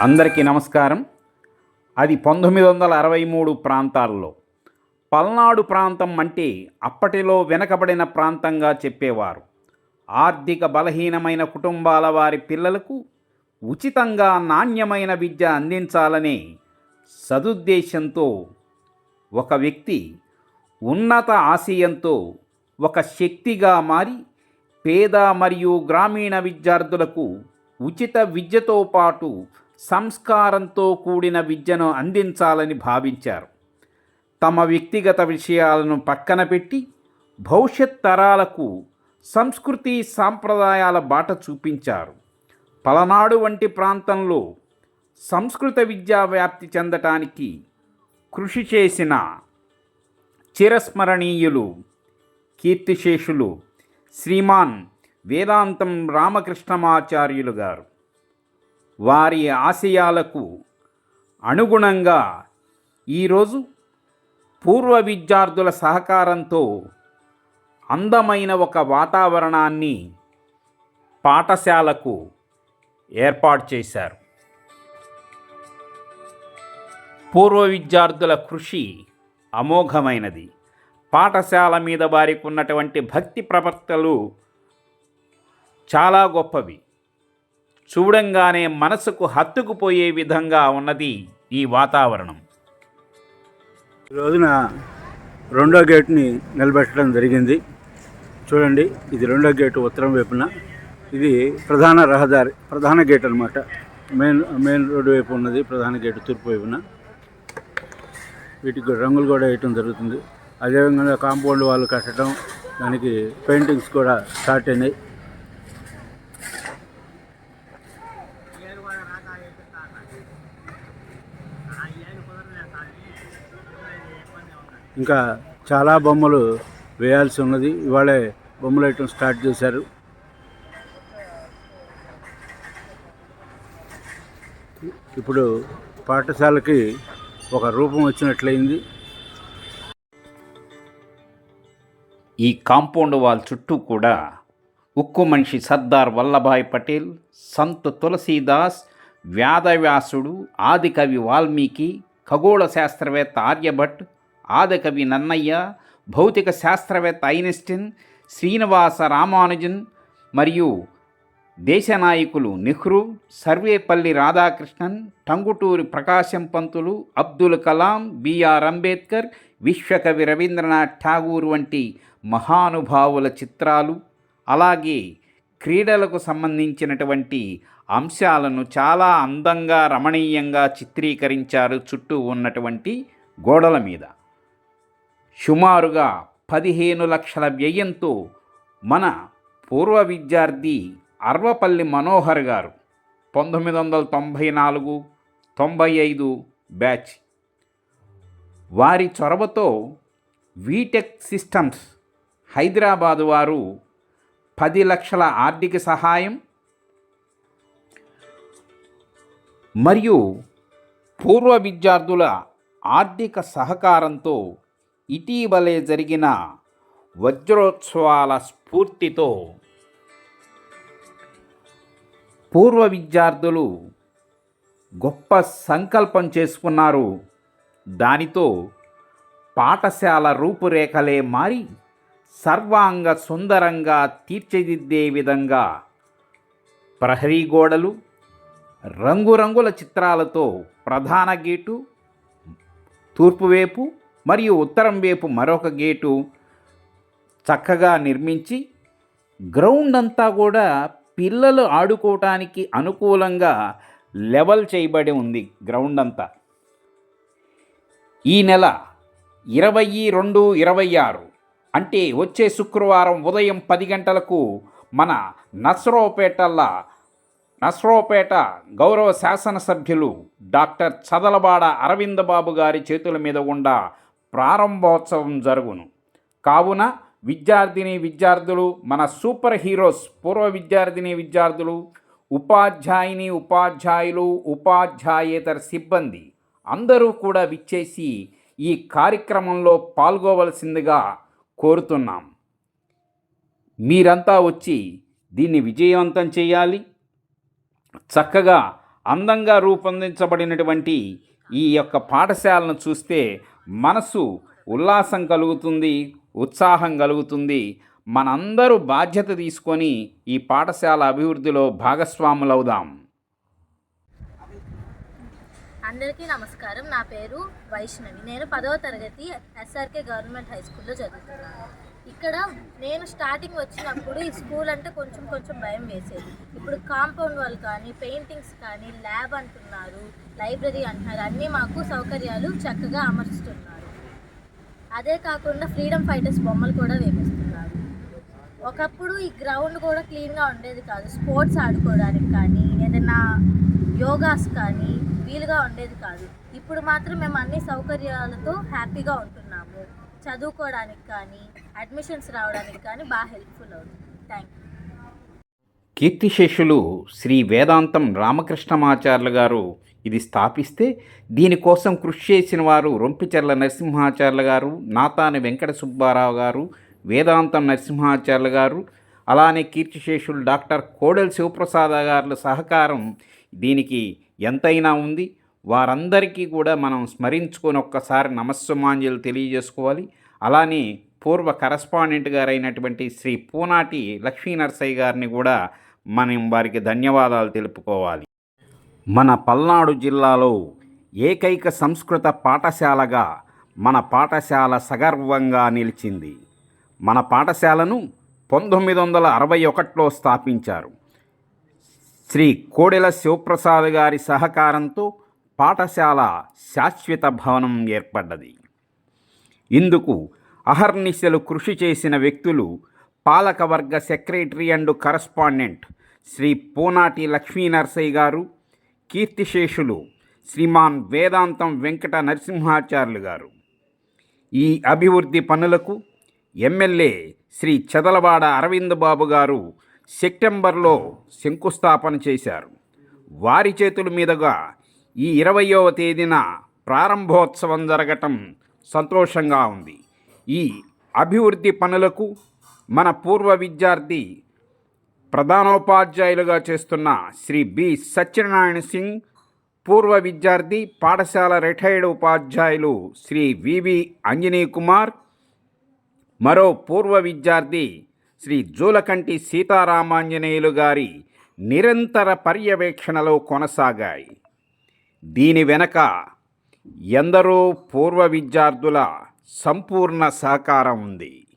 అందరికీ నమస్కారం. అది పంతొమ్మిది వందల అరవై మూడు ప్రాంతాల్లో. పల్నాడు ప్రాంతం అంటే అప్పటిలో వెనకబడిన ప్రాంతంగా చెప్పేవారు. ఆర్థిక బలహీనమైన కుటుంబాల వారి పిల్లలకు ఉచితంగా నాణ్యమైన విద్య అందించాలనే సదుద్దేశంతో ఒక వ్యక్తి ఉన్నత ఆశయంతో ఒక శక్తిగా మారి పేద మరియు గ్రామీణ విద్యార్థులకు ఉచిత విద్యతో పాటు సంస్కారంతో కూడిన విద్యను అందించాలని భావించారు. తమ వ్యక్తిగత విషయాలను పక్కన పెట్టి భవిష్యత్ తరాలకు సంస్కృతి సాంప్రదాయాల బాట చూపించారు. పలనాడు వంటి ప్రాంతంలో సంస్కృత విద్యా వ్యాప్తి చెందటానికి కృషి చేసిన చిరస్మరణీయులు కీర్తిశేషులు శ్రీమాన్ వేదాంతం రామకృష్ణమాచార్యులు గారు. వారి ఆశయాలకు అనుగుణంగా ఈరోజు పూర్వ విద్యార్థుల సహకారంతో అందమైన ఒక వాతావరణాన్ని పాఠశాలకు ఏర్పాటు చేశారు. పూర్వ విద్యార్థుల కృషి అమోఘమైనది. పాఠశాల మీద వారికి ఉన్నటువంటి భక్తి ప్రవర్తలు చాలా గొప్పవి. చూడంగానే మనసుకు హత్తుకుపోయే విధంగా ఉన్నది ఈ వాతావరణం. రోజున రెండో గేట్ని నిలబెట్టడం జరిగింది. చూడండి ఇది రెండో గేటు ఉత్తరం వైపున. ఇది ప్రధాన రహదారి ప్రధాన గేట్ అనమాట మెయిన్ మెయిన్ రోడ్డు వైపు ఉన్నది ప్రధాన గేటు తూర్పు వైపున. వీటికి రంగులు కూడా వేయటం జరుగుతుంది. అదేవిధంగా కాంపౌండ్ వాళ్ళు కట్టడం దానికి పెయింటింగ్స్ కూడా స్టార్ట్ అయినాయి. ఇంకా చాలా బొమ్మలు వేయాల్సి ఉన్నది. ఇవాళే బొమ్మలు వేయటం స్టార్ట్ చేశారు. ఇప్పుడు పాఠశాలకి ఒక రూపం వచ్చినట్లయింది. ఈ కాంపౌండ్ వాల్ చుట్టూ కూడా ఉక్కు మనిషి సర్దార్ వల్లభాయ్ పటేల్ సంత్ తులసీదాస్ వ్యాధవ్యాసుడు ఆదికవి వాల్మీకి ఖగోళ శాస్త్రవేత్త ఆర్యభట్ ఆదకవి నన్నయ్య భౌతిక శాస్త్రవేత్త ఐన్స్టీన్ శ్రీనివాస రామానుజన్ మరియు దేశ నాయకులు నెహ్రూ సర్వేపల్లి రాధాకృష్ణన్ టంగుటూరి ప్రకాశం పంతులు అబ్దుల్ కలాం బిఆర్ అంబేద్కర్ విశ్వకవి రవీంద్రనాథ్ ఠాగూర్ వంటి మహానుభావుల చిత్రాలు అలాగే క్రీడలకు సంబంధించినటువంటి అంశాలను చాలా అందంగా రమణీయంగా చిత్రీకరించారు చుట్టూ ఉన్నటువంటి గోడల మీద. సుమారుగా పదిహేను లక్షల వ్యయంతో మన పూర్వ విద్యార్థి అర్వపల్లి మనోహర్ గారు పంతొమ్మిది వందల తొంభై నాలుగు తొంభై ఐదు బ్యాచ్. వారి చొరవతో వీటెక్ సిస్టమ్స్ హైదరాబాదు వారు పది లక్షల ఆర్థిక సహాయం మరియు పూర్వ విద్యార్థుల ఆర్థిక సహకారంతో ఇటీవలే జరిగిన వజ్రోత్సవాల స్ఫూర్తితో పూర్వ విద్యార్థులు గొప్ప సంకల్పం చేసుకున్నారు. దానితో పాఠశాల రూపురేఖలే మారి సర్వాంగ సుందరంగా తీర్చిదిద్దే విధంగా ప్రహరీ గోడలు రంగురంగుల చిత్రాలతో ప్రధాన గేటు తూర్పువైపు మరియు ఉత్తరం వైపు మరొక గేటు చక్కగా నిర్మించి గ్రౌండ్ అంతా కూడా పిల్లలు ఆడుకోవటానికి అనుకూలంగా లెవెల్ చేయబడి ఉంది గ్రౌండ్ అంతా. ఈ నెల ఇరవై రెండు ఇరవై ఆరు అంటే వచ్చే శుక్రవారం ఉదయం పది గంటలకు మన నస్రోపేటల్లా నస్రోపేట గౌరవ శాసనసభ్యులు డాక్టర్ చదలబాడ అరవిందబాబు గారి చేతుల మీద గుండా ప్రారంభోత్సవం జరుగును. కావున విద్యార్థిని విద్యార్థులు మన సూపర్ హీరోస్ పూర్వ విద్యార్థిని విద్యార్థులు ఉపాధ్యాయుని ఉపాధ్యాయులు ఉపాధ్యాయేతర సిబ్బంది అందరూ కూడా విచ్చేసి ఈ కార్యక్రమంలో పాల్గొవలసిందిగా కోరుతున్నాం. మీరంతా వచ్చి దీన్ని విజయవంతం చేయాలి. చక్కగా అందంగా రూపొందించబడినటువంటి ఈ యొక్క పాఠశాలను చూస్తే మనసు ఉల్లాసం కలుగుతుంది ఉత్సాహం కలుగుతుంది. మనందరూ బాధ్యత తీసుకొని ఈ పాఠశాల అభివృద్ధిలో భాగస్వాములవుదాం. అందరికీ నమస్కారం. నా పేరు వైష్ణవి. నేను పదవ తరగతి ఎస్ఆర్కే గవర్నమెంట్ హై స్కూల్లో చదువుతున్నాను. ఇక్కడ నేను స్టార్టింగ్ వచ్చినప్పుడు ఈ స్కూల్ అంటే కొంచెం కొంచెం భయం వేసేది. ఇప్పుడు కాంపౌండ్ వాళ్ళు కానీ పెయింటింగ్స్ కానీ ల్యాబ్ అంటున్నారు లైబ్రరీ అంటున్నారు అన్నీ మాకు సౌకర్యాలు చక్కగా అమర్చుతున్నారు అదే కాకుండా ఫ్రీడమ్ ఫైటర్స్ బొమ్మలు కూడా వేపిస్తున్నారు. ఒకప్పుడు ఈ గ్రౌండ్ కూడా క్లీన్గా ఉండేది కాదు. స్పోర్ట్స్ ఆడుకోవడానికి కానీ ఏదైనా యోగాస్ కానీ వీలుగా ఉండేది కాదు. ఇప్పుడు మాత్రం మేము అన్ని సౌకర్యాలతో హ్యాపీగా ఉంటున్నాం. చదువుకోవడానికి కానీ అడ్మిషన్స్ రావడానికి కానీ బాగా హెల్ప్ఫుల్ అవుతుంది. థ్యాంక్ యూ కీర్తిశేషులు శ్రీ వేదాంతం రామకృష్ణమాచార్యులు గారు ఇది స్థాపిస్తే దీనికోసం కృషి చేసిన వారు రొంపిచెర్ల నరసింహాచార్యులు గారు నాతాని వెంకట సుబ్బారావు గారు వేదాంతం నరసింహాచార్యులు గారు అలానే కీర్తిశేషులు డాక్టర్ కోడెల శివప్రసాద గారుల సహకారం దీనికి ఎంతైనా ఉంది. వారందరికీ కూడా మనం స్మరించుకొని ఒక్కసారి నమస్సుమాంజలు తెలియజేసుకోవాలి. అలానే పూర్వ కరస్పాండెంట్ గారైనటువంటి శ్రీ పూనాటి లక్ష్మీ నరసయ్య గారిని కూడా మనం వారికి ధన్యవాదాలు తెలుపుకోవాలి. మన పల్నాడు జిల్లాలో ఏకైక సంస్కృత పాఠశాలగా మన పాఠశాల సగర్వంగా నిలిచింది. మన పాఠశాలను పంతొమ్మిది వందల అరవై ఒకటిలో స్థాపించారు. శ్రీ కోడెల శివప్రసాద్ గారి సహకారంతో పాఠశాల శాశ్వత భవనం ఏర్పడ్డది. ఇందుకు అహర్నిశలు కృషి చేసిన వ్యక్తులు పాలకవర్గ secretary and correspondent Sri Punati Lakshminarasaiah garu కీర్తిశేషులు శ్రీమాన్ వేదాంతం వెంకట నరసింహాచార్యులు గారు. ఈ అభివృద్ధి పనులకు ఎమ్మెల్యే శ్రీ చదలవాడ అరవింద్ బాబు గారు సెప్టెంబర్లో శంకుస్థాపన చేశారు. వారి చేతుల మీదుగా ఈ ఇరవయవ తేదీన ప్రారంభోత్సవం జరగటం సంతోషంగా ఉంది. ఈ అభివృద్ధి పనులకు మన పూర్వ విద్యార్థి ప్రధానోపాధ్యాయులుగా చేస్తున్న శ్రీ బి సత్యనారాయణ సింగ్ పూర్వ విద్యార్థి పాఠశాల రిటైర్డ్ ఉపాధ్యాయులు శ్రీ వివి అంజనీ కుమార్ మరో పూర్వ విద్యార్థి శ్రీ జూలకంటి సీతారామాంజనేయులు గారి నిరంతర పర్యవేక్షణలో కొనసాగాయి. దీని వెనక ఎందరో పూర్వ విద్యార్థుల సంపూర్ణ సహకారం ఉంది.